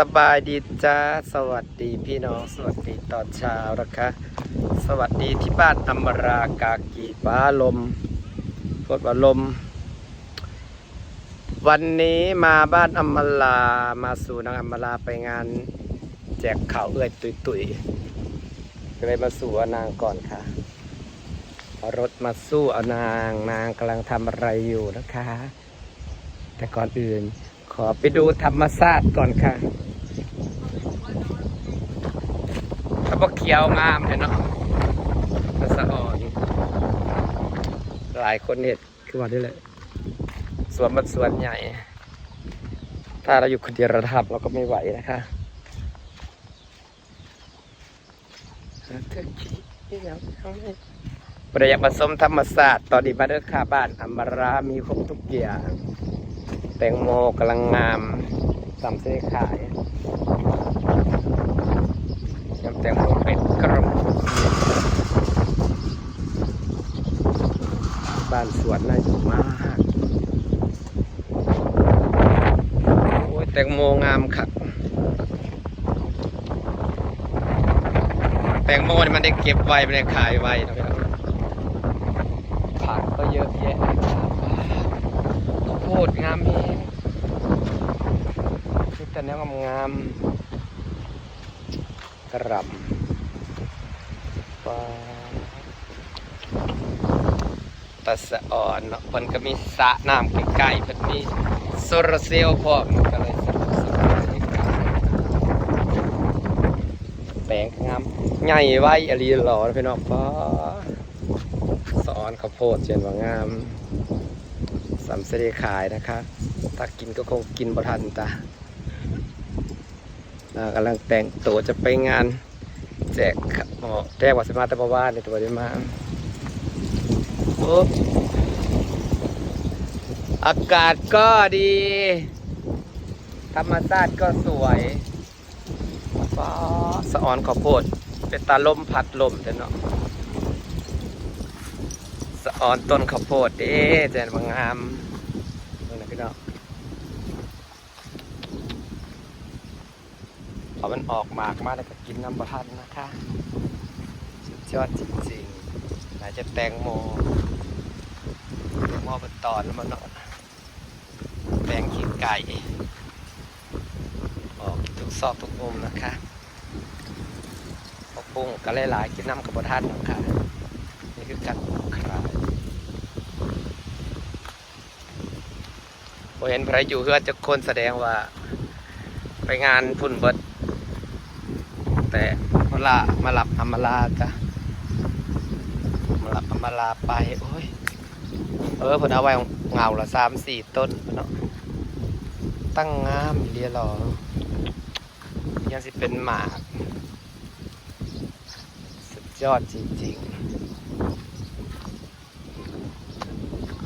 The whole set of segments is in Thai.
สบายดีจ้า สวัสดีพี่น้อง สวัสดีตอนเช้านะคะ สวัสดีที่บ้านอมรากากีฟ้าลมกดว่าลม วันนี้มาบ้านอมรามาสู่นางอมราไปงาน แจกข่าวเอื้อยตุยตุยๆก็เลยมาสู่อนางก่อนค่ะรถมาสู้เอานางนางกำลังทำอะไรอยู่นะคะ แต่ก่อนอื่นขอไปดูธรรมศาสตร์ก่อนค่ะถ้าพวกเขียวงามเลยเนาะกระสะอ่อนหลายคนเห็ดคือว่าได้เลย สวนมันสวนใหญ่ ถ้าเราอยู่คนเดียวราทำเราก็ไม่ไหวนะคะเธอคิดยังไม่ประหยัดผสมธรรมศาสตร์ตอนนี้มาเด้อค่าบ้านอมรามีครบทุกอย่างแตงโมกำลังงามสามเส้ขาย ยำแตงโมเป็ดกระมบ้านสวนน่าอยู่มาก โอ้ยแตงโมงามครับแตงโมนี่มันได้เก็บไว้ไม่ได้ขายไว้นะพี่น้องผักก็เยอะแยะนะครับข้าวโพดงามเองมีแต่แนวงามๆ กระหลำว้าวตะสะอ่อนเนาะมันก็มีสระน้ำใกล้ๆเพิ่นมีโซลาเซลล์พร้อมก็เลยสะดวกสบายในการแปลงงามใหญ่ไว้อรีหล่อพี่น้องฟ้าสอนข้าวโพดเช่นว่างามสามเสได็ขายนะคะ ถ้ากินก็คงกินบ่ทันตาอ่ากำลังแต่งตัวจะไปงานแจกหมอแจกวัสมาต่บ่ว่าในตัวได้มาปุ๊บอากาศก็ดี ธรรมชาติก็สวยฟ้าสะออนข้าวโพด เป็นตาลมพัดลมเนาะสะออนต้นข้าวโพดเด้แจนบางงามนี่นะพี่น้องพ อมันออกหมากมาแล้วก็กินน้ำประทันนะคะ สุดยอดจริงๆน่าจะแตงโมแตงโมเป็นตอนมันเนาะแตงขี้ไก่ ออกทุกซอกทุกมุมนะคะพอปรุงก็หลายๆกินน้ำกับประทันนะคะนี่คือการคลายพอเห็นใครอยู่เพื่อจะคนแสดงว่าไปงานพุ่นเบิดแต่เว ลามาหลับอำมาลาจ้ะมาหลับอำมาลาไปโอ้ยเออผมเอาไว้เงาละสามสี่ต้นเนาะตั้งงามเรียหรอยังสิเป็นหมากสุดยอดจริงๆ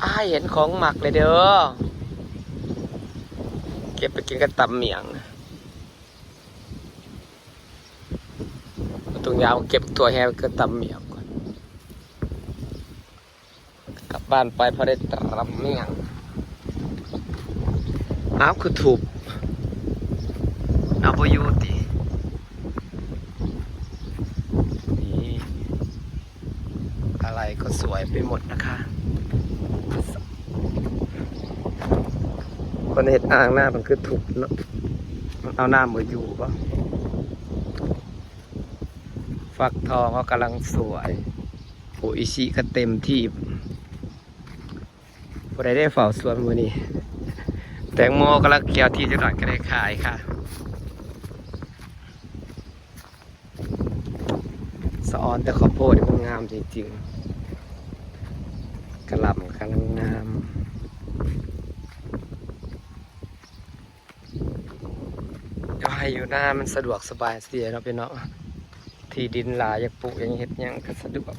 อ้ายเห็นของหมักเลยเด้อเก็บไปกินกับตำเหมียง ตรงยาวเก็บตัวแฮวกับตำเหมียก่อนกลับบ้านไปพอได้ตำเมียงอ้าวคือถูกเอาไปยูตินี่อะไรก็สวยไปหมดนะคะ คนเห็ดอ่างหน้ามันคือถูกเนอะมันเอาหน้ามาอยู่ปะ ฟักทองก็กำลังสวยโออิชิก็เต็มที่พอได้ได้เฝ้าสวนมือนี้ แตงโมกำลังเกี่ยวที่จะหน่อยก็ได้ขายค่ะ สออนแต่ข้าวโพดมันงามจริงๆกระหลำกำลังงามก็ให้อยู่หน้ามันสะดวกสบายเสียเนาะพี่เนาะ ที่ดินหลายอยากปลูกอย่างเห็ดยังก็สะดวก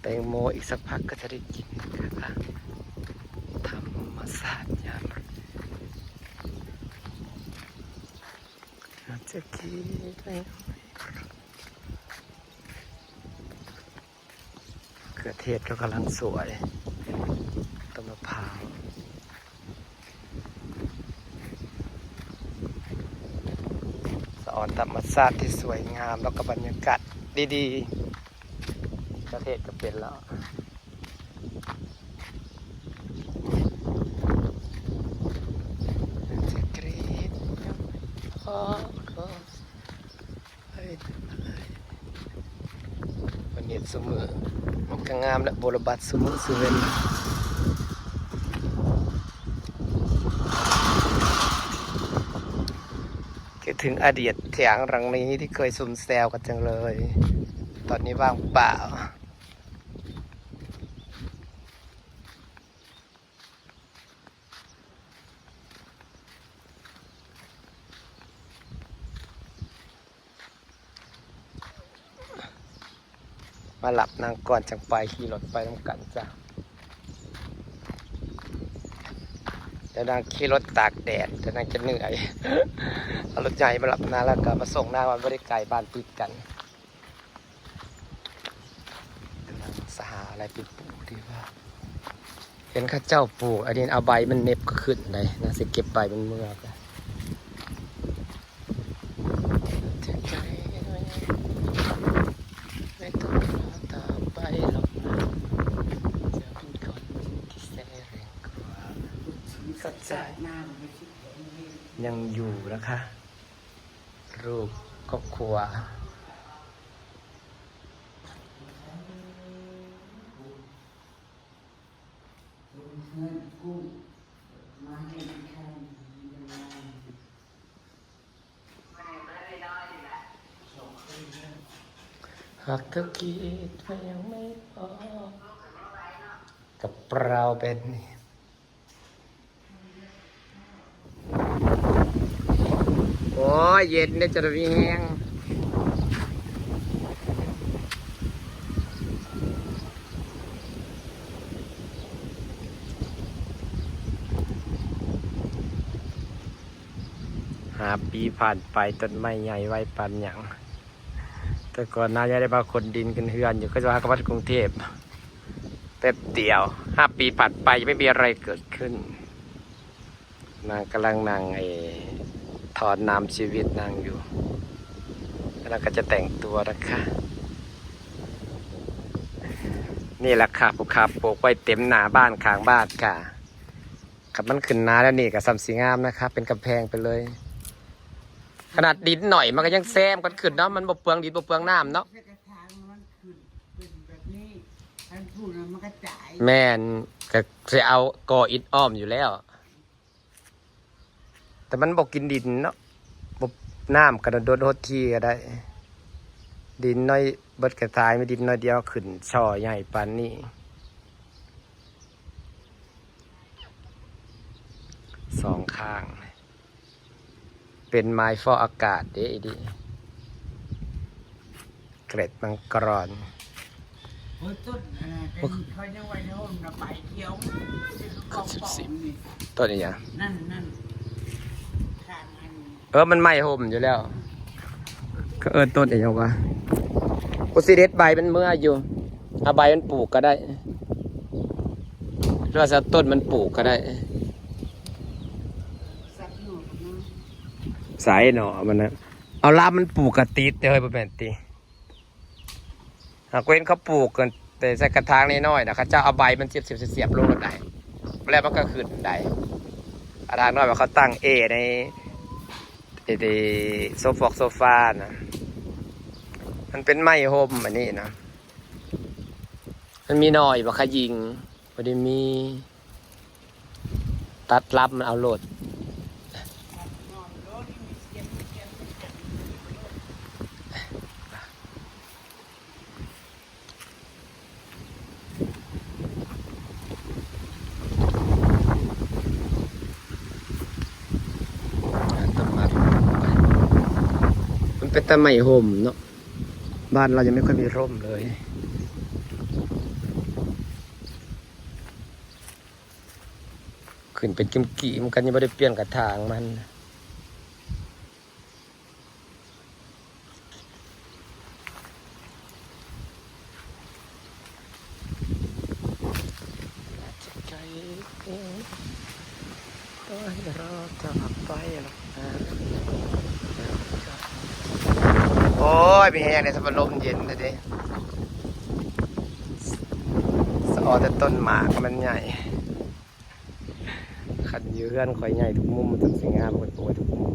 แตงโมอีกสักพักก็จะได้กินนะคะธรรมศาสตร์ยามจะกินได้เกือเทศก็กำลังสวยต้นมะพร้าว อน ธรรมชาติที่สวยงาม แล้วก็บรรยากาศดีๆ ประเทศก็เป็นแล้ววันนี้สมือมันก็งามและบรบัดสมือสุเวนคิด ถึงอดีตเถียงหลังนี้ที่เคยซุ่มแซวกันจังเลย ตอนนี้ว่างเปล่า มาหลับนางก่อนจังไปขี่รถไปน้ำกันจ้ะ แต่นางขี่รถตากแดดแต่นางจะเหนื่อยเอารถใหญ่มาหลับนาแล้วก็มาส่งหน้าวันบริไกลบ้านติดกันนางสหาอะไรเปปลูกดีว่า เห็นข้าเจ้าปลูกอันนี้เอาใบมันเน็บก็ขึ้นเลยนางสิเก็บใบมันเมื่อกอะเจ็บใจด้วย ไม่ต้องรอต่อไปหรอกนะจะเป็นคนที่แสแรงกว่า เข้าใจยังอยู่นะคะ รูปครอบครัวหากเธอคิดว่ายังไม่พอกับเราเป็นนี่ อ้ยเย็นเนี่ยจะมีแห้งหาปีผ่านไปต้นไม้ใหญ่ไว้ปันหยังแต่ก่อนน้าจะได้มาคนดินกันเฮือนอยู่ก็จะมากวัดกรุงเทพแป๊บเดียวห้าปีผ่านไปยังไม่มีอะไรเกิดขึ้น นางกำลังนางไอ อนน้ำชีวิตนางอยู่แล้วก็จะแต่งตัวนะคะ นี่แหละค่ะภูเขาปลูกไว้เต็มหนาบ้านข้างบ้านค่ะกับมันขึ้นนาแล้วนี่กับซัมสีงามนะคะเป็นกำแพงไปเลย ขนาดดินหน่อยมันก็ยังแซมกันขึ้นเนาะมันบ่เปลืองดินบ่เปลืองน้ำเนาะแม่นก็จะเอาก่ออิฐอ้อมอยู่แล้ว แต่มันบอกกินดินเนาะบ่น้ำกระโดดโหดทีก็ได้ ดินน้อยเบิดกระทายไม่ดินน้อยเดียวขึ้นช่อใหญ่ปานนี้สองข้าง เป็นไม้ฟอกอากาศเด้อีดิเกร็ดมังกรโอ้ยต้นอ่าเป็นเขายังไว้ในห้องระบายเขียวเป็นกองปองนี่ต้นนี้ยังนั่นนั่นข้างอัน เออ มันไหม้ห่มอยู่แล้ว ก็เออต้นเองวะกุสิเดสใบมันเมื่ออยู่เอาใบมันปลูกก็ได้หรือว่าจะเอาต้นมันปลูกก็ได้สักหน่อยนะสายหน่อมันนะเอาลาบมันปลูกกระติดเด้อเฮ้ยบ่แม่นติหากเว้นเขาปลูกกันแต่ใส่กระถางน้อยๆนะเขาจะเอาใบมันเสียบๆเสียบๆลงก็ได้แล้วมันก็ขึ้นได้กระถางน้อยว่าเขาตั้งเอใน ไอ้ดีโซฟอกโซฟานะมันเป็นไม้โฮมอันนี้นะมันมีหน่อยบักขยิงพอดีมี ตัดรับมันเอาโหลด นอนรถนี่มีเสียงเสียงเสียง ต้นไม้ มันเป็นต้นไม้ห่มเนาะบ้านเรายังไม่ค่อยมีร่มเลยขึ้นเป็นกิมกี่มันกันยังไม่ได้เปลี่ยนกระถางมันใจเองต้องรอจากไปหรอกนะ โอ้ยมีแห้งเลยสมลมเย็นเลยดิสอแต่ต้นหมากมันใหญ่ ขันยืเพื่อนคอยใหญ่ทุกมุมมันต้องสวยงามกว่าตัวทุกมุม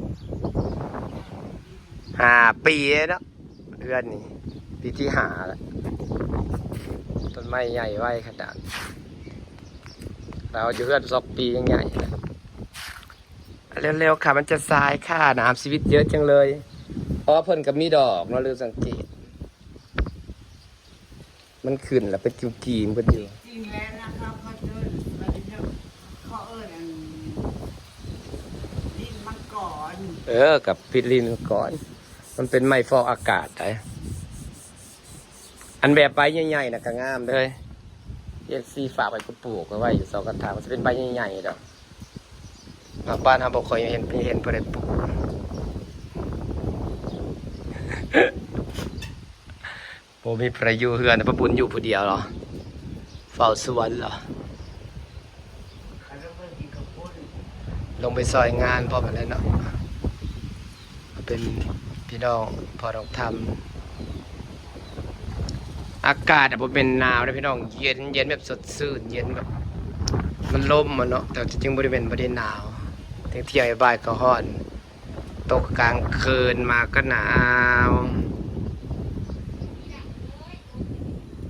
หาปีแล้วเพื่อนนี่ปีที่หาแล้วต้นไม้ใหญ่ไว้ขนาด เราอยู่เพื่อนสองปียังใหญ่เร็วๆค่ะมันจะสายค่ะน้ำชีวิตเยอะจังเลย เพราะว่าเพิ่นกับมีดอกเราลืมสังเกต มันขึ้นแล้วเป็นกิ้วกีมเพิ่นอยู่จริงแล้วนะครับเขาเอิ้นมันเป็นเขาเอิ้นอันดินมังกรเออ กับพิลินก่อน มันเป็นไม้ฟอกอากาศไอ้อันแบบใบใหญ่ๆนะก็งามเลยเอ็กซีฝากไปก็ปลูกเอาไว้อยู่สองกระถางมันจะเป็นใบใหญ่ๆดอกมาบ้านเราบอกเคยเห็นเห็นเพื่อนปลูก โบมีประยชน์เฮือนพระบุญอยู่ผู้เดียวเหรอ เฝ้าสวนเหรอเขาจะเพิ่นกินกับปุ้นลงไปซอยงานพอมาแล้วเนาะ เป็นพี่น้องพอต้องทำอากาศอะผมเป็นหนาวนะพี่น้องเย็นเย็นแบบสดชื่นเย็นแบบ มันลมมันเนาะแต่จริงๆบริเวณบริเวณหนาวเที่ยงเที่ยงบ่ายก็ร้อน ตกกลางคืนมาก็หนาว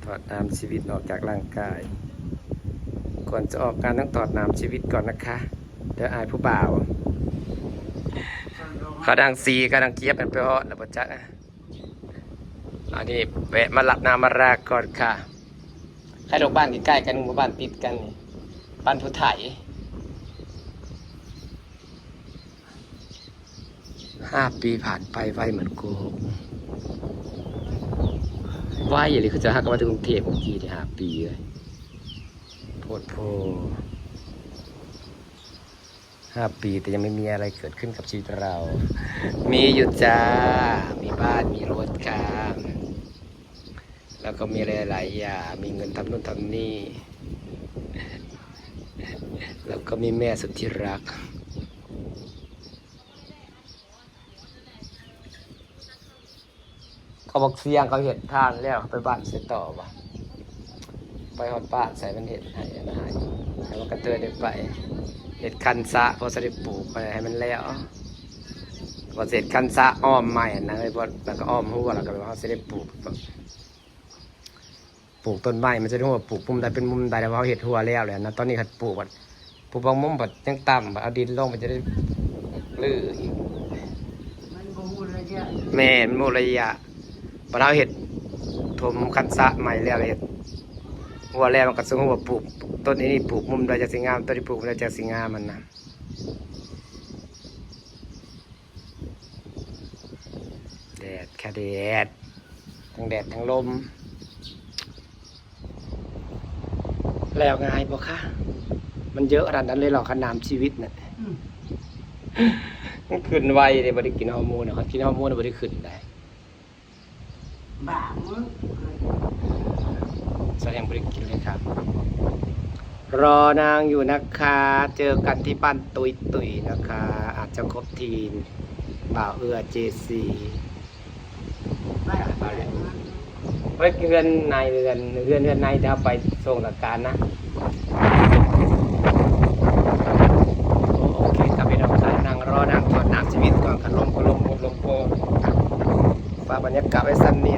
ถอดน้ำชีวิตออกจากร่างกาย ก่อนจะออกการต้องถอดน้ำชีวิตก่อนนะคะ เดี๋ยวอายผู้บ่าวเขาดังซีเขาดังเกียบเป็นไปฮอดแล้วปจักอะอันนี้แวะมาหลับน้ำมารากก่อนค่ะ ใครดอกบ้านใกล้ๆกันหมู่บ้านติดกันนี่บ้านผู้ไถ ห้าปีผ่านไปไวเหมือนโกหกไวอย่างนี้คือจะหักกันมาถึงกรุงเทพเมื่อกี้ที่ห้าปีเลยโพดโพห้าปีแต่ยังไม่มีอะไรเกิดขึ้นกับชีวิตเรา มีอยู่จ้า มีบ้านมีรถค่ะแล้วก็มีหลายๆอย่างมีเงินทำนู่นทำนี่ แล้วก็มีแม่สุดที่รัก เขาบอกเสียงเขาเห็นทางแล้วเขาไปบ้านเสร็จต่อวะไปฮอดบ้านใส่มันเห็นให้นะให้แล้วมันก็เตือนได้ไปเห็ดคันซะพอสได้ปลูกไปให้มันแล้วพอเสร็จคันซะอ้อมใหม่นะเลยพอแล้วก็อ้อมหัวแล้วก็เขาจะได้ปลูกปลูกต้นไม้มันจะได้หัวปลูกมุมใดเป็นมุมใดแล้วเขาเห็ดหัวแล้วเลยนะตอนนี้เขาปลูกบัดปลูกบางมุมบัดยังต่ำบัดเอาดินลงมันจะได้ลื้ออีกมันบ่ฮู้ระยะแม่นโมระยะ พอเราเห็ดถมคันซะใหม่แล้วเห็ดหัวแล้วมันก็สูงหัวปลูกต้นนี้นี่ปลูกมุมใดจะสิงามต้นที่ปลูกมุมใดจะสิงามมันนะแดดค่ะแดดทั้งแดดทั้งลม แล้วไงายบอกค่ะมันเยอะขนาดนั้นเลยเหรอขนามชีวิตเนี่ยอืมมันขึ้นไวเลยบริกินฮอร์โมนนะครับกินฮอร์โมนบริขึ้นได้บ้า มึงแสดงบริกินเลยครับ รอนางอยู่นะคะ เจอกันที่บ้านตุยตุยนะคะ อาจจะครบทีมบ่าวเอือเจซีบ้าบ้าเลยไว้เรือนในเรือนเรือนเรือนในจะไปส่งหลักการนะโอเคครับพี่น้องครับนั่งรอนั่งทอดน้ำชีวิตก่อนขันลมก็ลมหมลมโพฝากบรรยากาศไว้สั้นนี่